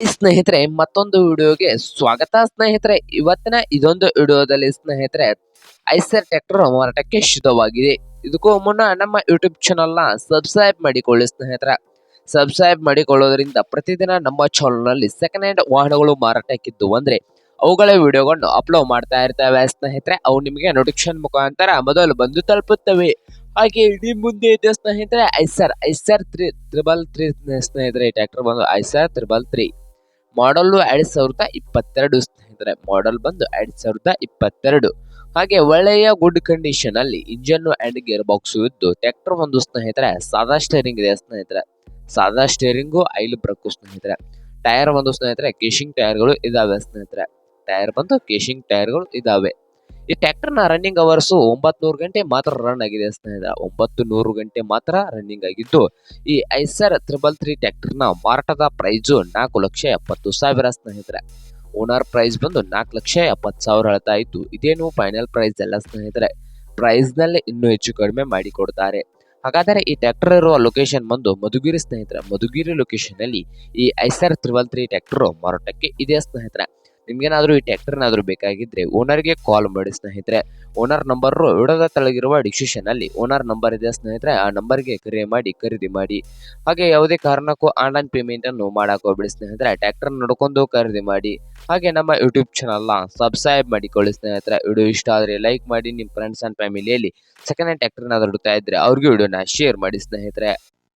ಸ್ನೇಹಿತರೆ, ಮತ್ತೊಂದು ವಿಡಿಯೋಗೆ ಸ್ವಾಗತ ಸ್ನೇಹಿತರೆ. ಇವತ್ತಿನ ಇದೊಂದು ವಿಡಿಯೋದಲ್ಲಿ ಸ್ನೇಹಿತರೆ, ಐಸರ್ ಟ್ರ್ಯಾಕ್ಟರ್ ಮಾರಾಟಕ್ಕೆ ಶುದ್ಧವಾಗಿದೆ. ಇದಕ್ಕೂ ಮುನ್ನ ನಮ್ಮ ಯೂಟ್ಯೂಬ್ ಚಾನಲ್ನ ಸಬ್ಸ್ಕ್ರೈಬ್ ಮಾಡಿಕೊಳ್ಳಿ ಸ್ನೇಹಿತರೆ. ಸಬ್ಸ್ಕ್ರೈಬ್ ಮಾಡಿಕೊಳ್ಳೋದ್ರಿಂದ ಪ್ರತಿದಿನ ನಮ್ಮ ಚಾನಲ್ನಲ್ಲಿ ಸೆಕೆಂಡ್ ಹ್ಯಾಂಡ್ ವಾಹನಗಳು ಮಾರಾಟಕ್ಕಿದ್ದು ಅಂದ್ರೆ ಅವುಗಳ ವಿಡಿಯೋಗಳನ್ನು ಅಪ್ಲೋಡ್ ಮಾಡ್ತಾ ಇರ್ತವೆ ಸ್ನೇಹಿತರೆ. ಅವು ನಿಮಗೆ ನೋಟಿಫಿಕೇಶನ್ ಮುಖಾಂತರ ಮೊದಲು ಬಂದು ತಲುಪುತ್ತವೆ. ಹಾಗೆ ಇಡೀ ಮುಂದೆ ಇದೆ ಸ್ನೇಹಿತರೆ, Eicher Eicher three triple three ಸ್ನೇಹಿತರೆ ಟ್ರ್ಯಾಕ್ಟರ್ ಬಂದು ಐಸರ್ ತ್ರಿಬಲ್ ತ್ರೀ ಮಾಡಲ್ಲು ಎರಡು ಸಾವಿರದ ಇಪ್ಪತ್ತೆರಡು ಸ್ನೇಹಿತರೆ, ಮಾಡಲ್ ಬಂದು ಎರಡ್ ಸಾವಿರದ ಇಪ್ಪತ್ತೆರಡು. ಹಾಗೆ ಒಳ್ಳೆಯ ಗುಡ್ ಕಂಡೀಷನ್ ಅಲ್ಲಿ ಇಂಜನ್ ಅಂಡ್ ಗೇರ್ ಬಾಕ್ಸ್ ಇದ್ದು ಟ್ರ್ಯಾಕ್ಟರ್ ಒಂದು ಸ್ನೇಹಿತರೆ, ಸಾದಾ ಸ್ಟೇರಿಂಗ್ ಇದೆ ಸ್ನೇಹಿತರೆ. ಸಾದಾ ಸ್ಟೇರಿಂಗು ಐಲ್ ಬ್ರಕ್ಕು ಸ್ನೇಹಿತರೆ. ಟೈರ್ ಒಂದು ಸ್ನೇಹಿತರೆ ಕೇಶಿಂಗ್ ಟೈರ್ಗಳು ಇದಾವೆ ಸ್ನೇಹಿತರೆ. ಟೈರ್ ಬಂದು ಕೇಶಿಂಗ್ ಟೈರ್ಗಳು ಇದಾವೆ. ಈ ಟ್ರ್ಯಾಕ್ಟರ್ನ ರನ್ನಿಂಗ್ ಅವರ್ಸ್ ಒಂಬತ್ ನೂರು ಗಂಟೆ ಮಾತ್ರ ರನ್ ಆಗಿದೆ ಸ್ನೇಹಿತರೆ ಒಂಬತ್ತು ನೂರು ಗಂಟೆ ಮಾತ್ರ ರನ್ನಿಂಗ್ ಆಗಿದ್ದು, ಈ ಐಸರ್ ತ್ರಿಬಲ್ ತ್ರೀ ಟ್ರ್ಯಾಕ್ಟರ್ನ ಮಾರಾಟದ ಪ್ರೈಸ್ ನಾಲ್ಕು ಲಕ್ಷ ಎಪ್ಪತ್ತು ಸಾವಿರ ಸ್ನೇಹಿತರೆ ಓನರ್ ಪ್ರೈಸ್ ಬಂದು ನಾಲ್ಕು ಲಕ್ಷ ಎಪ್ಪತ್ತು ಸಾವಿರ ಹೇಳ್ತಾ ಇತ್ತು. ಇದೇನು ಫೈನಲ್ ಪ್ರೈಸ್ ಎಲ್ಲ ಸ್ನೇಹಿತರೆ ಪ್ರೈಸ್ನಲ್ಲಿ ಇನ್ನೂ ಹೆಚ್ಚು ಕಡಿಮೆ ಮಾಡಿ ಕೊಡ್ತಾರೆ. ಹಾಗಾದರೆ ಈ ಟ್ರ್ಯಾಕ್ಟರ್ ಇರುವ ಲೊಕೇಶನ್ ಬಂದು ಮಧುಗಿರಿ ಸ್ನೇಹಿತರೆ, ಮಧುಗಿರಿ ಲೊಕೇಶನ್ ಅಲ್ಲಿ ಈ ಐಸರ್ ತ್ರಿಬಲ್ ತ್ರೀ ಟ್ರ್ಯಾಕ್ಟರ್ ಮಾರಾಟಕ್ಕೆ ಇದೆ ಸ್ನೇಹಿತರೆ ನಿಮ್ಗೇನಾದ್ರೂ ಈ ಟ್ರ್ಯಾಕ್ಟರ್ ಏನಾದ್ರು ಬೇಕಾಗಿದ್ರೆ ಓನರ್ಗೆ ಕಾಲ್ ಮಾಡಿ ಸ್ನೇಹಿತರೆ. ಓನರ್ ನಂಬರ್ ವಿಡೋದ ತೆಳಗಿರುವ ಡಿಸ್ಕ್ರಿಪ್ಷನ್ ಅಲ್ಲಿ ಓನರ್ ನಂಬರ್ ಇದೆ ಸ್ನೇಹಿತರೆ, ಆ ನಂಬರ್ಗೆ ಕರೆ ಮಾಡಿ, ಖರೀದಿ ಮಾಡಿ. ಹಾಗೆ ಯಾವುದೇ ಕಾರಣಕ್ಕೂ ಆನ್ಲೈನ್ ಪೇಮೆಂಟ್ ಅನ್ನು ಮಾಡಕ್ ಹೋಗ್ಬಿಡಿ ಸ್ನೇಹಿತರೆ. ಟ್ಯಾಕ್ಟರ್ ನೋಡ್ಕೊಂಡು ಖರೀದಿ ಮಾಡಿ. ಹಾಗೆ ನಮ್ಮ ಯೂಟ್ಯೂಬ್ ಚಾನಲ್ನ ಸಬ್ಸ್ಕ್ರೈಬ್ ಮಾಡಿಕೊಳ್ಳಿ ಸ್ನೇಹಿತರೆ. ವಿಡಿಯೋ ಇಷ್ಟ ಆದರೆ ಲೈಕ್ ಮಾಡಿ ನಿಮ್ಮ ಫ್ರೆಂಡ್ಸ್ ಅಂಡ್ ಫ್ಯಾಮಿಲಿಯಲ್ಲಿ ಸೆಕೆಂಡ್ ಹ್ಯಾಂಡ್ ಟ್ರ್ಯಾಕ್ಟರ್ ಏನಾದ್ರು ಹುಡುಕ್ತಾ ಇದ್ರೆ ಅವ್ರಿಗೂ ವಿಡಿಯೋನ ಶೇರ್ ಮಾಡಿ ಸ್ನೇಹಿತರೆ.